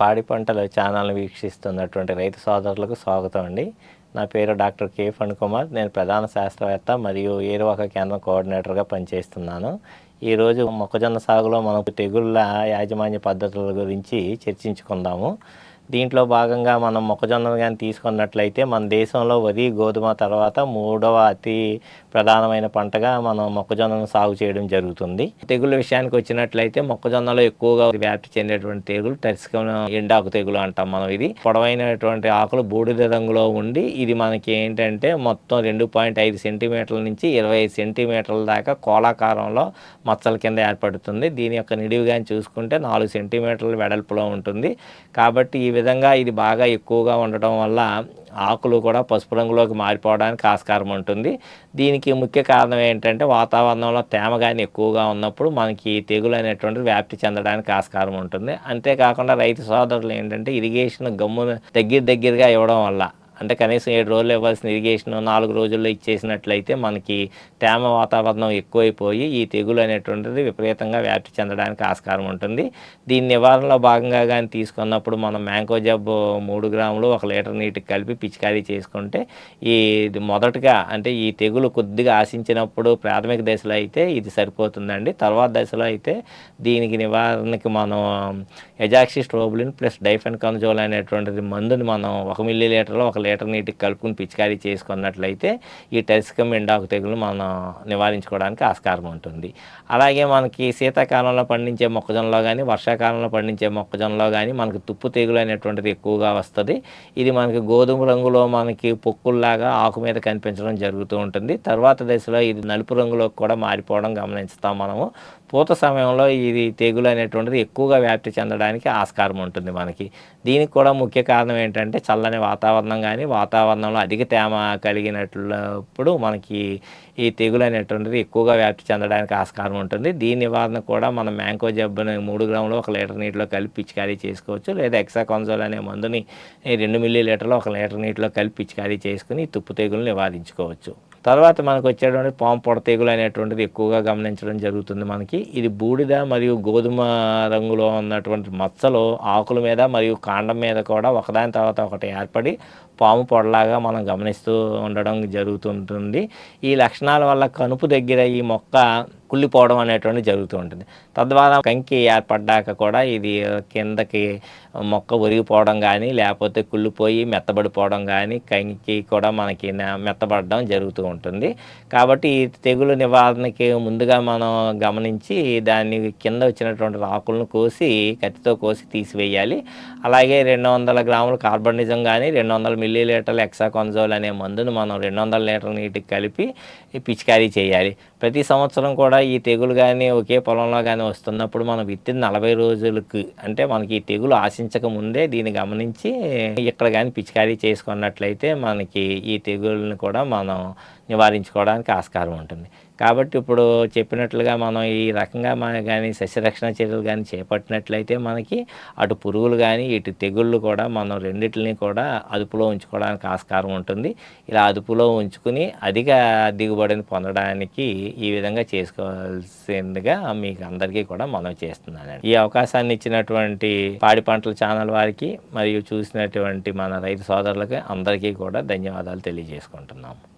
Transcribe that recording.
పాడి పంటల ఛానల్ వీక్షిస్తున్నటువంటి రైతు సోదరులకు స్వాగతం అండి. నా పేరు డాక్టర్ కే ఫణ్ కుమార్ నేను ప్రధాన శాస్త్రవేత్త మరియు ఏరువాక కేంద్రం కోఆర్డినేటర్గా పనిచేస్తున్నాను. ఈరోజు మొక్కజొన్న సాగులో మనం తెగుళ్ళ యాజమాన్య పద్ధతుల గురించి చర్చించుకుందాము. దీంట్లో భాగంగా మనం మొక్కజొన్నలు కానీ తీసుకున్నట్లయితే మన దేశంలో వరి గోధుమ తర్వాత మూడవ అతి ప్రధానమైన పంటగా మనం మొక్కజొన్నను సాగు చేయడం జరుగుతుంది. తెగుళ్ళ విషయానికి వచ్చినట్లయితే మొక్కజొన్నలో ఎక్కువగా వ్యాప్తి చెందేటువంటి తెగులు టెరిస్కం ఎండాకు తెగులు అంటాం మనం ఇది. పొడవైనటువంటి ఆకులు బూడిద రంగులో ఉండి ఇది మనకి ఏంటంటే మొత్తం రెండు పాయింట్ ఐదు సెంటీమీటర్ల నుంచి ఇరవై ఐదు సెంటీమీటర్ల దాకా కోలాకారంలో మచ్చల కింద ఏర్పడుతుంది. దీని యొక్క నిడివి కానీ చూసుకుంటే నాలుగు సెంటీమీటర్ల వెడల్పులో ఉంటుంది. కాబట్టి ఈ విధంగా ఇది బాగా ఎక్కువగా ఉండటం వల్ల ఆకులు కూడా పసుపు రంగులోకి మారిపోవడానికి ఆస్కారం ఉంటుంది. దీనికి ముఖ్య కారణం ఏంటంటే వాతావరణంలో తేమ కానీ ఎక్కువగా ఉన్నప్పుడు మనకి తెగులు అనేటువంటిది వ్యాప్తి చెందడానికి ఆస్కారం ఉంటుంది. అంతేకాకుండా రైతు సోదరులు ఏంటంటే ఇరిగేషన్ గమ్మున దగ్గర దగ్గరగా ఇవ్వడం వల్ల అంటే కనీసం ఏడు రోజులు ఇవ్వాల్సిన ఇరిగేషన్ నాలుగు రోజుల్లో ఇచ్చేసినట్లయితే మనకి తేమ వాతావరణం ఎక్కువైపోయి ఈ తెగులు అనేటువంటిది విపరీతంగా వ్యాప్తి చెందడానికి ఆస్కారం ఉంటుంది. దీని నివారణలో భాగంగా కానీ తీసుకున్నప్పుడు మనం మ్యాంగో జబ్బు మూడు గ్రాములు ఒక లీటర్ నీటికి కలిపి పిచికారీ చేసుకుంటే ఈ ఇది మొదటగా అంటే ఈ తెగులు కొద్దిగా ఆశించినప్పుడు ప్రాథమిక దశలో అయితే ఇది సరిపోతుందండి. తర్వాత దశలో అయితే దీనికి నివారణకి మనం ఎజాక్సిస్ట్రోబులిన్ ప్లస్ డైఫెన్ కన్జోల్ అనేటువంటిది మందుని మనం ఒక మిల్లీ లీటర్లో ఒక లీటర్ నీటికి కలుపుకుని పిచికారీ చేసుకున్నట్లయితే ఈ టెరిస్కమ్ ఎండాకు తెగులు మనం నివారించుకోవడానికి ఆస్కారం ఉంటుంది. అలాగే మనకి శీతాకాలంలో పండించే మొక్కజొన్నలో కానీ వర్షాకాలంలో పండించే మొక్కజొన్నలో కానీ మనకి తుప్పు తెగులు అనేటువంటిది ఎక్కువగా వస్తుంది. ఇది మనకి గోధుమ రంగులో మనకి పొక్కుల్లాగా ఆకు మీద కనిపించడం జరుగుతూ ఉంటుంది. తర్వాత దశలో ఇది నలుపు రంగులోకి కూడా మారిపోవడం గమనిస్తాం మనము. పూత సమయంలో ఇది తెగులు అనేటువంటిది ఎక్కువగా వ్యాప్తి చెందడానికి ఆస్కారం ఉంటుంది మనకి. దీనికి కూడా ముఖ్య కారణం ఏంటంటే చల్లని వాతావరణం కానీ కానీ వాతావరణంలో అధిక తేమ కలిగినప్పుడు మనకి ఈ తెగులు అనేటువంటిది ఎక్కువగా వ్యాప్తి చెందడానికి ఆస్కారం ఉంటుంది. దీని నివారణ కూడా మనం మ్యాంకో జబ్బుని మూడు గ్రాములు ఒక లీటర్ నీటిలో కలిపి పిచికారీ చేసుకోవచ్చు. లేదా ఎక్సా కొంజోల్ అనే మందుని రెండు మిల్లీ లీటర్లు ఒక లీటర్ నీటిలో కలిపి పిచికారీ చేసుకుని తుప్పు తెగులు నివారించుకోవచ్చు. తర్వాత మనకు వచ్చేటువంటి పాము పొడ తెగులు అనేటువంటిది ఎక్కువగా గమనించడం జరుగుతుంది మనకి. ఇది బూడిద మరియు గోధుమ రంగులో ఉన్నటువంటి మచ్చలు ఆకుల మీద మరియు కాండం మీద కూడా ఒకదాని తర్వాత ఒకటి ఏర్పడి పాము పొడలాగా మనం గమనిస్తూ ఉండడం జరుగుతుంటుంది. ఈ లక్షణాల వల్ల కనుపు దగ్గర ఈ మొక్క కుళ్ళిపోవడం అనేటువంటి జరుగుతూ ఉంటుంది. తద్వారా కంకి ఏర్పడ్డాక కూడా ఇది కిందకి మొక్క ఒరిగిపోవడం కానీ లేకపోతే కుళ్ళిపోయి మెత్తబడిపోవడం కానీ కంకి కూడా మనకి మెత్తబడడం జరుగుతూ ఉంటుంది. కాబట్టి ఈ తెగులు నివారణకి ముందుగా మనం గమనించి దాన్ని కింద వచ్చినటువంటి ఆకులను కోసి కత్తితో కోసి తీసివేయాలి. అలాగే రెండు వందల గ్రాముల కార్బనిజం కానీ రెండు వందల మిల్లీ లీటర్ల ఎక్సాకొంజోల్ అనే మందును మనం రెండు వందల లీటర్ల నీటికి కలిపి పిచికారీ చేయాలి. ప్రతి సంవత్సరం కూడా ఈ తెగులు కానీ ఒకే పొలంలో కానీ వస్తున్నప్పుడు మనం విత్తిన నలభై రోజులకు అంటే మనకి ఈ తెగులు ఆశించక ముందే దీన్ని గమనించి ఇక్కడ కానీ పిచికారీ చేసుకున్నట్లయితే మనకి ఈ తెగుళ్ళని కూడా మనం నివారించుకోవడానికి ఆస్కారం ఉంటుంది. కాబట్టి ఇప్పుడు చెప్పినట్లుగా మనం ఈ రకంగా మన కానీ సస్యరక్షణ చర్యలు కానీ చేపట్టినట్లయితే మనకి అటు పురుగులు కానీ ఇటు తెగుళ్ళు కూడా మనం రెండింటిని కూడా అదుపులో ఉంచుకోవడానికి ఆస్కారం ఉంటుంది. ఇలా అదుపులో ఉంచుకుని అధిక దిగుబడిని పొందడానికి ఈ విధంగా చేసుకోవాల్సిందిగా మీకు అందరికీ కూడా మనం చేస్తున్నానండి. ఈ అవకాశాన్ని ఇచ్చినటువంటి పాడి పంటల ఛానల్ వారికి మరియు చూసినటువంటి మన రైతు సోదరులకి అందరికీ కూడా ధన్యవాదాలు తెలియజేసుకుంటున్నాము.